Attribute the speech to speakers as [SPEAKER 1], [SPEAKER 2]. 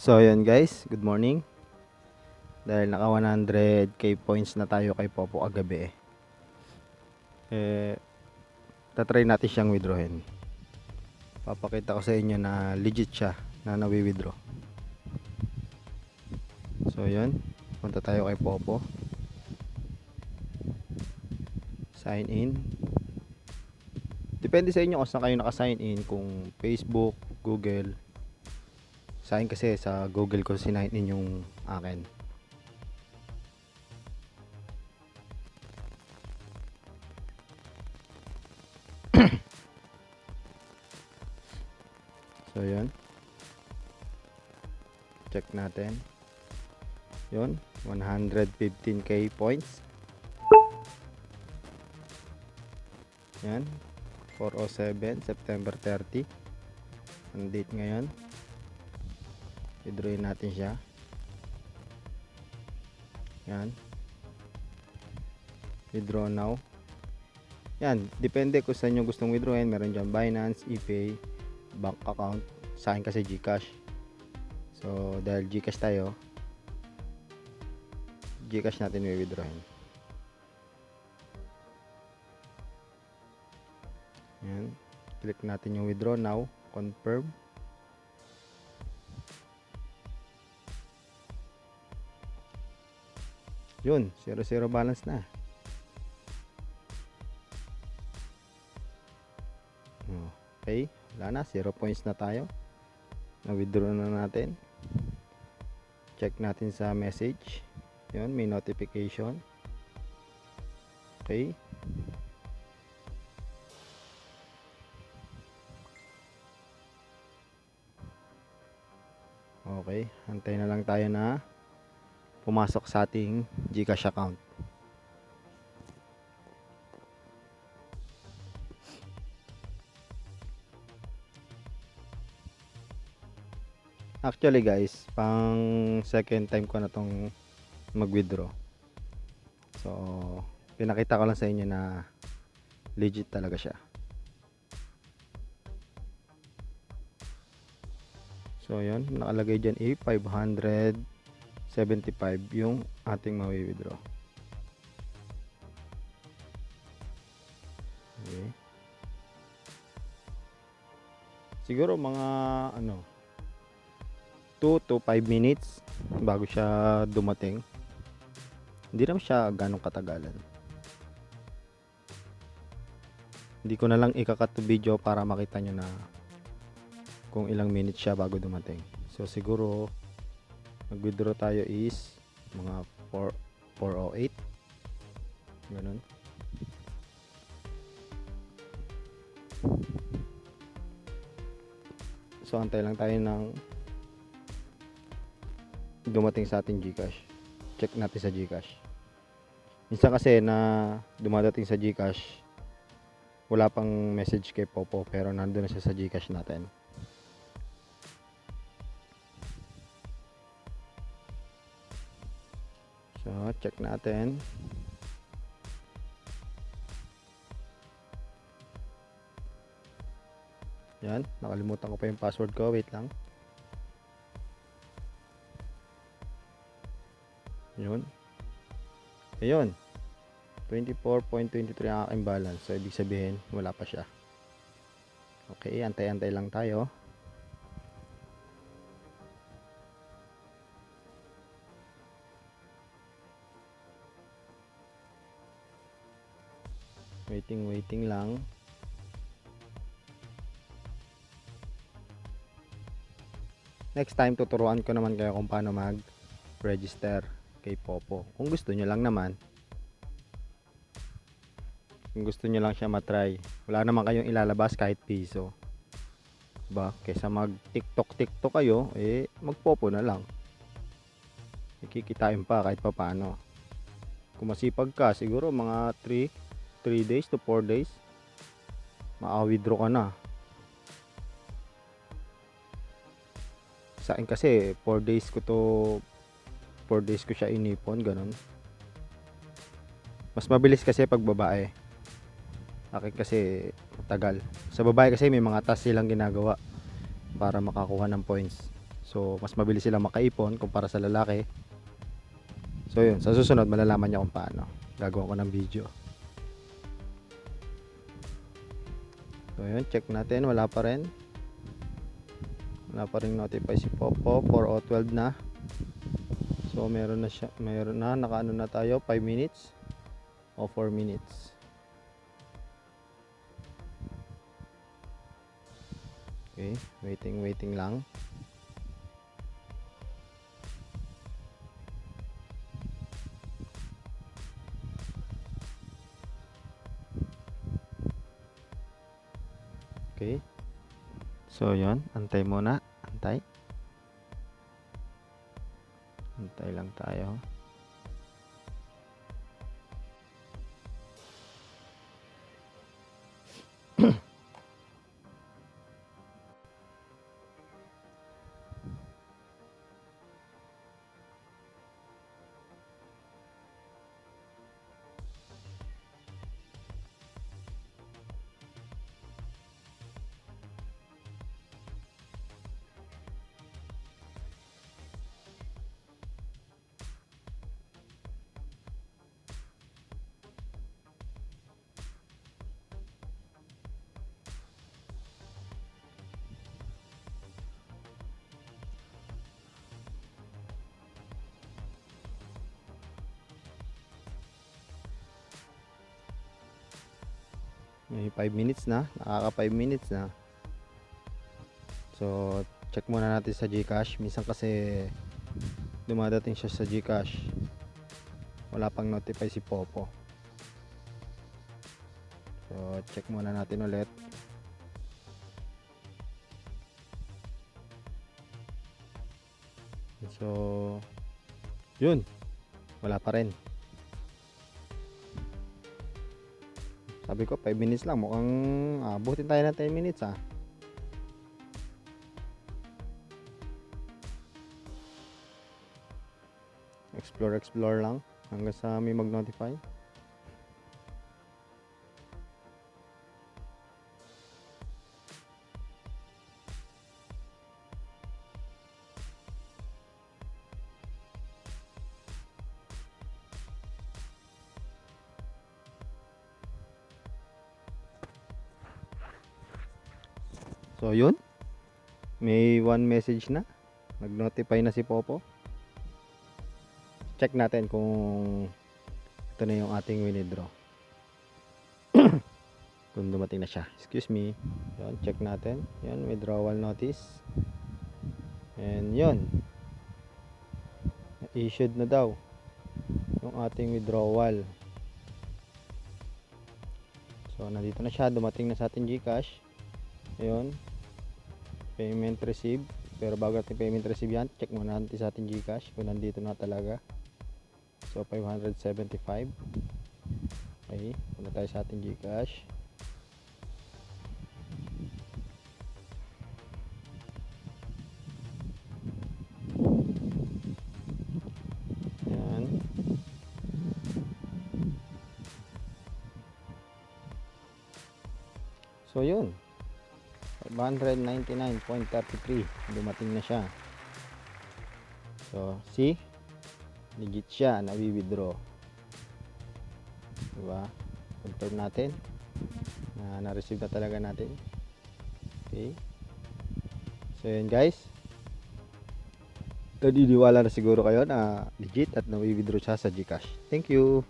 [SPEAKER 1] So yun guys, good morning. Dahil naka 100k points na tayo kay Popo kagabi. Eh, tatry natin siyang withdrawin. Papakita ko sa inyo na legit siya na nawi-withdraw. So yun, punta tayo kay Popo. Sign in. Depende sa inyo kung saan kayo naka-sign in, kung Facebook, Google, sa akin kasi sa Google ko sinign in yung akin. so yun. Check natin. Yun, 115k points. Yan. 407 September 30. Ang date ngayon. Withdrawin natin siya. Yan. Withdraw now. Yan. Depende kung saan nyo gustong withdrawin. Meron dyan Binance, ePay, bank account. Sa akin kasi Gcash. So, dahil Gcash tayo, Gcash natin i-withdrawin. Yan. Click natin yung withdraw now. Confirm. Yun, 0-0 balance na. Okay, wala na, 0 points na tayo. Na-withdraw na natin. Check natin sa message. Yun, may notification. Okay. Okay, antay na lang tayo na pumasok sa ating Gcash account. Actually guys, pang second time ko na tong mag-withdraw. So, pinakita ko lang sa inyo na legit talaga siya. So, yun, nakalagay dyan eh, 500 75 yung ating mawi-withdraw. Okay. Siguro mga ano 2 to 5 minutes bago siya dumating. Hindi naman siya ganong katagalan. Hindi ko na lang ikakat video para makita nyo na kung ilang minutes siya bago dumating. So siguro mag-withdraw tayo is mga 4 408 ganun. So antay lang tayo ng dumating sa ating Gcash. Check natin sa Gcash. Minsan kasi na dumadating sa Gcash wala pang message kay Popo pero nandun na siya sa Gcash natin So, check natin. Yan, nakalimutan ko pa yung password ko. Wait lang. Yun. Ayun. 24.23 ang aking balance. So, ibig sabihin, wala pa siya. Okay, antay-antay lang tayo. Waiting, waiting lang. Next time, tuturuan ko naman kayo kung paano mag-register kay Popo. Kung gusto nyo lang naman. Kung gusto nyo lang siya matry. Wala naman kayong ilalabas kahit piso. Diba? Kesa mag-tiktok-tiktok kayo, eh, mag-popo na lang. Ikikitain pa kahit pa paano. Kung masipag ka, siguro mga 3 3 days to 4 days maka-withdraw ka na sa akin kasi 4 days ko to 4 days ko siya inipon ganun mas mabilis kasi pag babae akin kasi tagal sa babae kasi may mga task silang ginagawa para makakuha ng points So, mas mabilis sila makaipon kumpara sa lalaki. So, yun. Sa susunod, malalaman niya kung paano. Gagawa ko ng video. So, yun. Check natin. Wala pa rin. Wala pa rin notify si Popo. 4.012 na. So, meron na siya. Meron na. Nakaano na tayo. 5 minutes. O 4 minutes. Okay. Waiting, waiting lang. Okay. So, yon Antay muna. Antay. Antay lang tayo. May 5 minutes na. Nakaka 5 minutes na. So, check muna natin sa GCash. Minsan kasi dumadating siya sa GCash. Wala pang notify si Popo. So, check muna natin ulit. So, yun. Wala pa rin. Sabi ko 5 minutes lang. Mukhang abutin tayo ng 10 minutes ah. Explore, explore lang. Hanggang sa may mag-notify. So, yun. May one message na. Nag-notify na si Popo. Check natin kung ito na yung ating winidraw. kung dumating na siya. Excuse me. Yun, check natin. Yun, withdrawal notice. And yun. Issued na daw yung ating withdrawal. So, nandito na siya. Dumating na sa ating Gcash. Ayun. Payment received. Pero bago natin payment receive yan, check muna natin sa ating Gcash kung nandito na talaga. So, 575. Okay. Punta tayo sa ating Gcash. So, yun. 599.33 dumating na siya. So see legit siya na withdraw diba? Confirm natin na na-receive na talaga natin. Okay. So yun guys. Naniniwala na siguro kayo na legit at na withdraw siya sa Gcash. Thank you